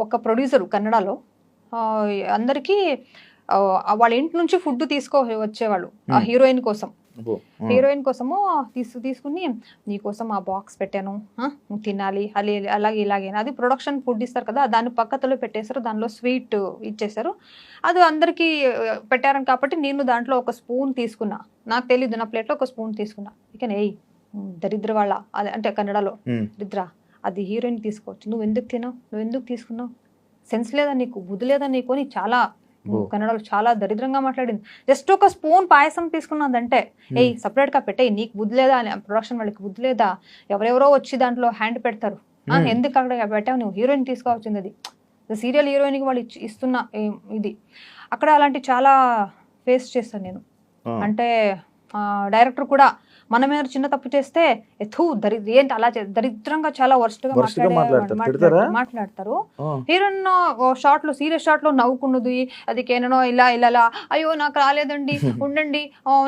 ఒక ప్రొడ్యూసర్ కన్నడలో అందరికీ వాళ్ళ ఇంటి నుంచి ఫుడ్ తీసుకో వచ్చేవాళ్ళు ఆ. హీరోయిన్ కోసం. హీరోయిన్ కోసము తీసు తీసుకుని నీకోసం ఆ బాక్స్ పెట్టాను నువ్వు తినాలి అలా అలాగే ఇలాగే. అది ప్రొడక్షన్ ఫుడ్ ఇస్తారు కదా దాన్ని పక్కతలో పెట్టేశారు దానిలో స్వీట్ ఇచ్చేశారు అది అందరికీ పెట్టారని కాబట్టి నేను దాంట్లో ఒక స్పూన్ తీసుకున్నా నాకు తెలియదు నా ప్లేట్లో ఒక స్పూన్ తీసుకున్నా ఇక ఉమ్, దరిద్ర వాళ్ళ అదే అంటే కన్నడలో. దరిద్ర అది హీరోయిన్ తీసుకోవచ్చు. నువ్వు ఎందుకు తినావు? నువ్వు ఎందుకు తీసుకున్నావు? సెన్స్ లేదా నీకు? బుద్ధి లేదా నీకు? అని చాలా. కన్నడలో చాలా దరిద్రంగా మాట్లాడింది. జస్ట్ ఒక స్పూన్ పాయసం తీసుకున్నదంటే ఏయ్ సపరేట్గా పెట్టేయ్ నీకు బుద్ధి లేదా అని ప్రొడక్షన్ వాళ్ళకి బుద్ధి లేదా? ఎవరెవరో వచ్చి దాంట్లో హ్యాండ్ పెడతారు. ఎందుకు అక్కడ పెట్టావు? నువ్వు హీరోయిన్ తీసుకోవాల్సింది అది. సీరియల్ హీరోయిన్కి వాళ్ళు ఇచ్చి- ఇస్తున్న ఏం- ఇది. అక్కడ అలాంటి చాలా ఫేస్ చేస్తాను నేను. అంటే డైరెక్టర్ కూడా మన మీద చిన్న తప్పు చేస్తే ఎథూ దరి ఏంటి అలా దరిద్రంగా చాలా వర్స్ట్గా మాట్లాడతారు. హీరోయిన్ షార్ట్లో సీరియస్ షార్ట్లో నవ్వుకున్నది అది కేననో ఇలా ఇలా అయ్యో నాకు రాలేదండి ఉండండి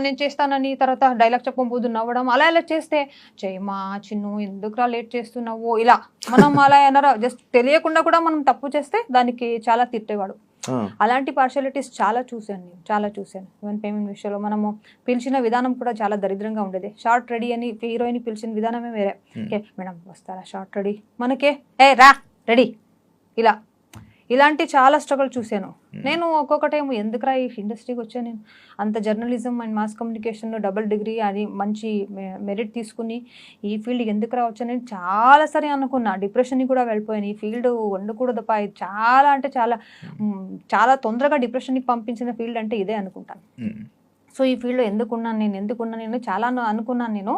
నేను చేస్తానని తర్వాత డైలాగ్ చెప్పబోదు నవ్వడం అలా ఇలా చేస్తే చేయమా చిన్ను ఎందుకురా లేట్ చేస్తున్నావు ఇలా. మనం అలా ఏమన్నా జస్ట్ తెలియకుండా కూడా మనం తప్పు చేస్తే దానికి చాలా తిట్టేవాడు. అలాంటి పార్షాలిటీస్ చాలా చూశాను నేను చాలా చూశాను. ఈవెన్ పేమెంట్ విషయంలో మనము పిలిచిన విధానం కూడా చాలా దరిద్రంగా ఉండేది. షార్ట్ రెడీ అని హీరోయిన్ పిలిచిన విధానమే వేరే. ఓకే మేడం వస్తారా? షార్ట్ రెడీ మనకే ఏ రా రెడీ ఇలా. ఇలాంటి చాలా స్ట్రగుల్ చూశాను. నేను ఒక్కొక్కటి ఏమో ఎందుకురా ఈ ఇండస్ట్రీకి వచ్చాను నేను? అంత జర్నలిజం అండ్ మాస్ కమ్యూనికేషన్లో డబుల్ డిగ్రీ అది మంచి మెరిట్ తీసుకుని ఈ ఫీల్డ్ ఎందుకురా వచ్చాను నేను? చాలా సరే అనుకున్నా. డిప్రెషన్కి కూడా వెళ్ళిపోయాను. ఈ ఫీల్డ్ వండకూడదు పా ఇది చాలా అంటే చాలా మ్, చాలా తొందరగా డిప్రెషన్కి పంపించిన ఫీల్డ్ అంటే ఇదే అనుకుంటాను. ఉమ్. సో ఈ ఫీల్డ్లో ఎందుకున్నాను నేను ఎందుకున్నాను నేను చాలా అనుకున్నాను నేను.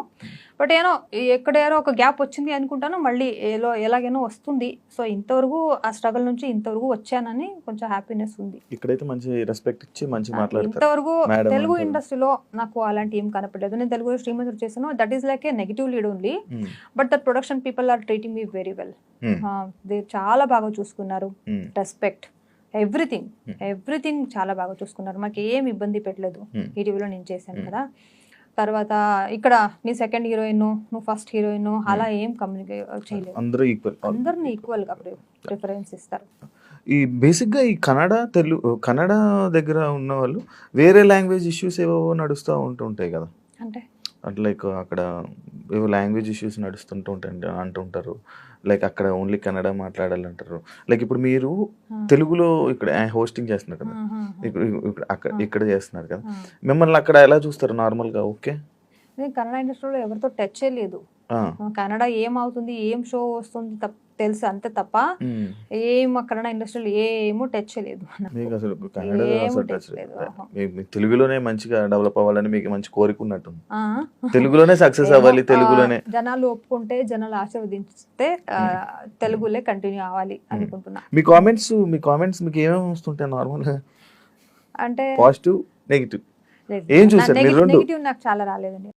బట్ ఏనో ఎక్కడేనో ఒక గ్యాప్ వచ్చింది అనుకుంటాను మళ్ళీ ఏలో ఎలాగైనా వస్తుంది. సో ఇంతవరకు ఆ స్ట్రగుల్ నుంచి ఇంతవరకు వచ్చానని కొంచెం హ్యాపీనెస్ ఉంది. ఇక్కడైతే మంచి రెస్పెక్ట్ ఇచ్చి మంచి మాట్లాడతారు. ఇంతవరకు తెలుగు. ఇండస్ట్రీలో నాకు అలాంటి ఏం కనపడలేదు. నేను తెలుగులో శ్రీమంతుడు చేశాను that is like a negative lead only. But that production people are treating me very well చాలా బాగా చూసుకున్నారు. Respect everything Hmm. ఎవ్రీథింగ్ చాలా బాగా చూసుకున్నారు. మాకు ఏం ఇబ్బంది పెట్టలేదు Hmm. ఈటీవీలో నేను చేశాను Hmm. కదా. తర్వాత ఇక్కడ నీ సెకండ్ హీరోయిన్ నువ్వు ఫస్ట్ హీరోయిన్ అలా ఏం కమ్యూనికేట్ చేయలేదు. అందరూ ఈక్వల్ అందరిని ఈక్వల్గా ప్రిఫరెన్స్ ఇస్తారు. ఈ బేసిక్గా ఈ కన్నడ తెలుగు కన్నడ దగ్గర ఉన్న వాళ్ళు వేరే లాంగ్వేజ్ ఇష్యూస్ ఏవో నడుస్తూ ఉంటుంటాయి కదా. అంటే? అట్లా లైక్ అక్కడ ఏవో లాంగ్వేజ్ ఇష్యూస్ నడుస్తుంటూ ఉంటాయి అంటుంటారు లైక్ అక్కడ ఓన్లీ కన్నడ మాట్లాడాలంటారు లైక్ ఇప్పుడు మీరు. తెలుగులో ఇక్కడ హోస్టింగ్ చేస్తున్నారు కదా. ఇక్కడ ఇక్కడ అక్కడ. ఇక్కడ చేస్తున్నారు కదా. మిమ్మల్ని అక్కడ ఎలా చూస్తారు నార్మల్గా ఓకే నేను కన్నడ ఇండస్ట్రీలో ఎవరితో టచ్ లేదు కన్నడ ఏమవుతుంది ఏం షో వస్తుంది తప్ప తెలుసు అంతే తప్ప ఏం కన్నడ ఇండస్ట్రీలో ఏమో టచ్ లేదు. మీకు అసలు కన్నడ అసలు మీకు తెలుగులోనే మంచిగా డెవలప్ అవ్వాలని మీకు మంచి కోరిక ఉన్నట్టుంది? తెలుగులోనే సక్సెస్ అవ్వాలి తెలుగులోనే. జనాలు ఒప్పుకుంటే జనాలు ఆశీర్వదిస్తే తెలుగులే కంటిన్యూ అవ్వాలి అనుకుంటున్నా. మీ కామెంట్స్ మీ కామెంట్స్ మీకు ఏమేమి వస్తుంటాయి నార్మల్గా అంటే పాజిటివ్ నెగిటివ్ ఏం చూసారు? మీరు రెండు? నెగిటివ్ నాకు చాలా రాలేదండి.